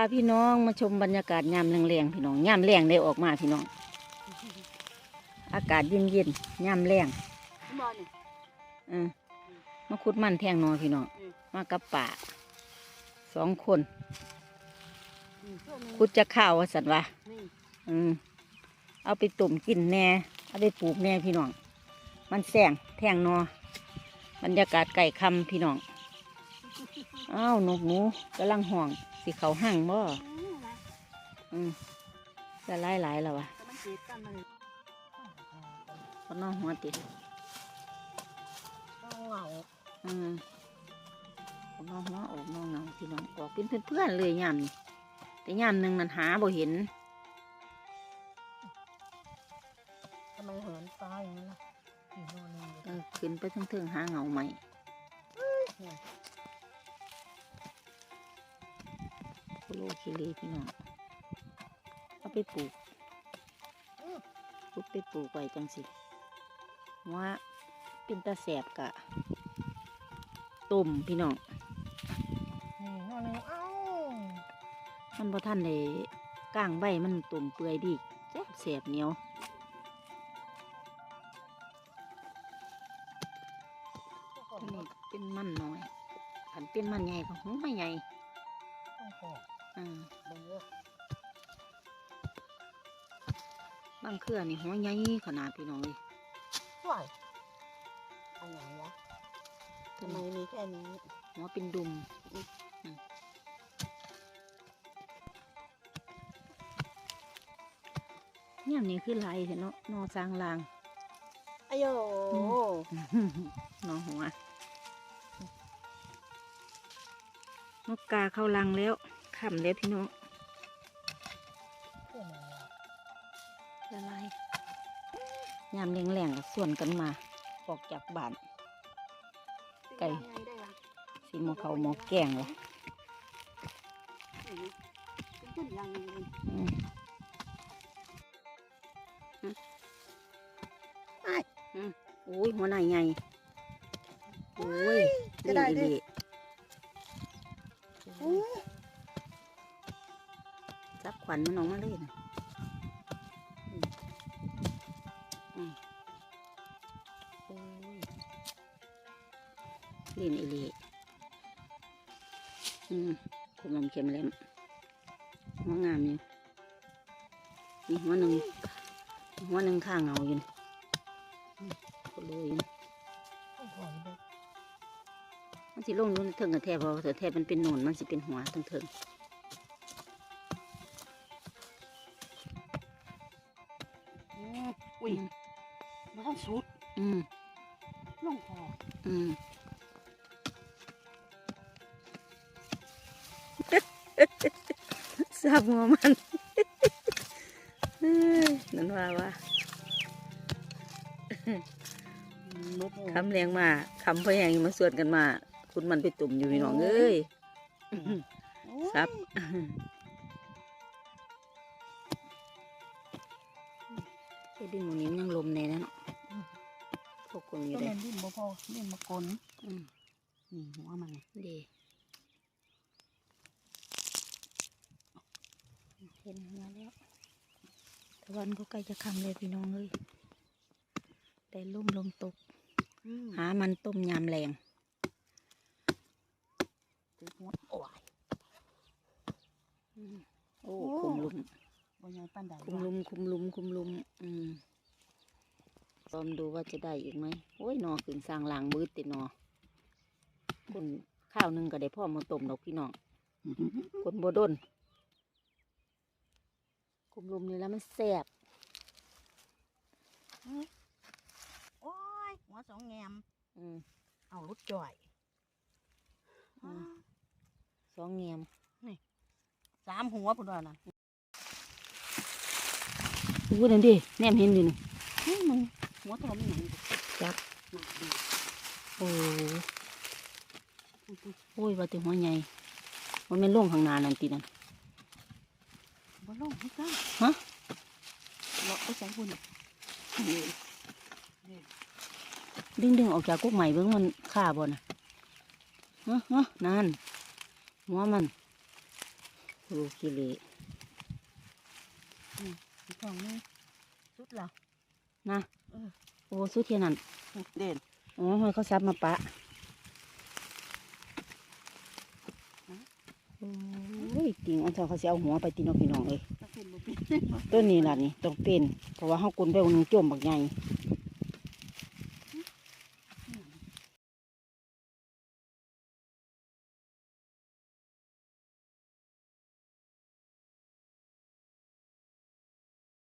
พาพี่น้องมาชมบรรยากาศยามแรงๆพี่น้องยามแรงได้ออกมาพี่น้อง อากาศเย็นๆยามแรงบอลนี่เออมาขุดมันแทงนอพี่น้องมากับป่าสองคนอืมเพื่อนนี่ขุดจะข้าวสันวะอืมเอาไปตุ่มกินแหน่เอาไปปลูกแหน่พี่น้อง มันแสงแทงนอบรรยากาศไก่คำพี่น้องอ้าวนกหนูกำลังห่อง สิเขาหั่งบ่อืมนะอืมจะไล่หลายๆแล้ววะแต่มันเจ็บกันมาเลยก็น้องหัวติดเอาเหงาอืมก็น้องหัวออกน้องเงาพี่น้องออกเป็นเพื่อนๆเลยยามนี่แต่ยามหนึ่งนั้นหาบ่เห็นทำไมเหินฟ้าอย่างนี้ล่ะอีกโน่นนี่เออขึ้นไปทั้งเทิงๆหาเงาใหม่ คโลคิเลพี่น้องเอาไปปลูกปลูกไปปลูกไว้จังสิว่าเป็นตาแสบกะต้มพี่น้องนี่โน่นนี่เอ้ามันพอท่านเลยก้างใบมันตุ่มเปื่อยดีแซ่บแสบเหนียวก่อนอันนี้เป็นมันน้อยขันเป็นมันใหญ่ก็หัวใหญ่ต้องขออ่าเบิ่งเด้อบางเครือนี่หัวใหญ่ขนาดพี่น้องเลยสวยอันอย่างวะทำไมมีแค่นี้ หัวเป็นดุมอืมเนี่ยนี่คือลายเห็นเนาะนอสร้างลางอายโยนอหัวนกกาเข้ารังแล้ว ขำแล้วพี่น้องเพื่อนอะไรวะละลายยามแรงๆก็ส่วนกันมา ออกจากบ้าน ไก่เป็นยังงได้วะสีหมอเขาหมอแกงเลยอืมเป็นต้นยังไงมันอืมอืมอ้ายอืมโอ้ยหัวไหนใหญ่โอ้ยจะได้ดิ วัญมันออกมาเลยนะอืมอืมโอ้ยเล่นไอเละอืมคุมลำเข็มแหลมหัวงามอยู่นี่หัวหนึ่งหัวหนึ่งข้างเงาอยู่นี่อืมก็เลยอยู่นี่ต้องขอเด้อมันสิลงอยู่เทิงกระแทกเพราะว่าเถอแทบมันเป็นหนนมันสิเป็นหัวทั้งเทิง อุ้ยมันต้องสุด อืมลงคออืมทราบหัวมันเอ้ยนั่นว่าว่านกคำแรงมาคำพะแยงมาสวดกันมา คุณมันไปตุ่มอยู่พี่น้องเอ้ยซับ ไอ้ดินหมูนี้มันยังลมในนั้นเนาะพวกคนอยู่ก็ได้เล่นดิ้นบ่พอเล่นมากลอืมนี่หัวมันนี่ดีเห็นมาแล้วตะวันก็ใกล้จะค่ำเลยพี่น้องเลย แต่ลุ่มลมตกอืมหามันต้มยำแรงถือหัวโอ้ย อืมโอ้ โอ้ คุมลุม บ่ใหญ่ ปานใดคุมลุมคุมลุมคุมลุม อืมลองดูว่าจะได้อีกไหมโอ้ยหนอขึ้นสร้างลางบืดติหนอคนข้าวหนึ่งก็ได้พ่อมาต้มดอกพี่น้องคนโบดนคุมลุมนี่แล้วมันแสบโอ้ยหัวสองแงมอืมเอารุดจ่อยอืมสองเงียมสามหัวพุ่นว่าน่ะ ดูนั่นดิแนมเห็นอยู่นี่นี่มันหัวทอมหนังจักหนักดีโอ้โอ้ยว่าแต่หัวใหญ่มันเป็นล่งข้างหน้านั่นตีนั่นบ่ลงให้กันฮะเลาะไปใส่พุ่นน่ะดึงดึงออกจากกุ๊กใหม่เบิ่งมันฆ่าบ่น่ะฮะฮะนั่นหัวมันดูกิเลอี กของนึงสุดเหรอนะเออโอ้สุดเทียนั่นเด่นอ๋อให้เขาซับมาปะโอ้ยติงอันเถอะเขาสิเอาหัวไปตีนกพี่น้องเลยตะเป็นบ่เป็นต้นนี้ล่ะนี่ต้องเป็น เพราะว่าเขากุนไปวันหนึงจมบักใหญ่เ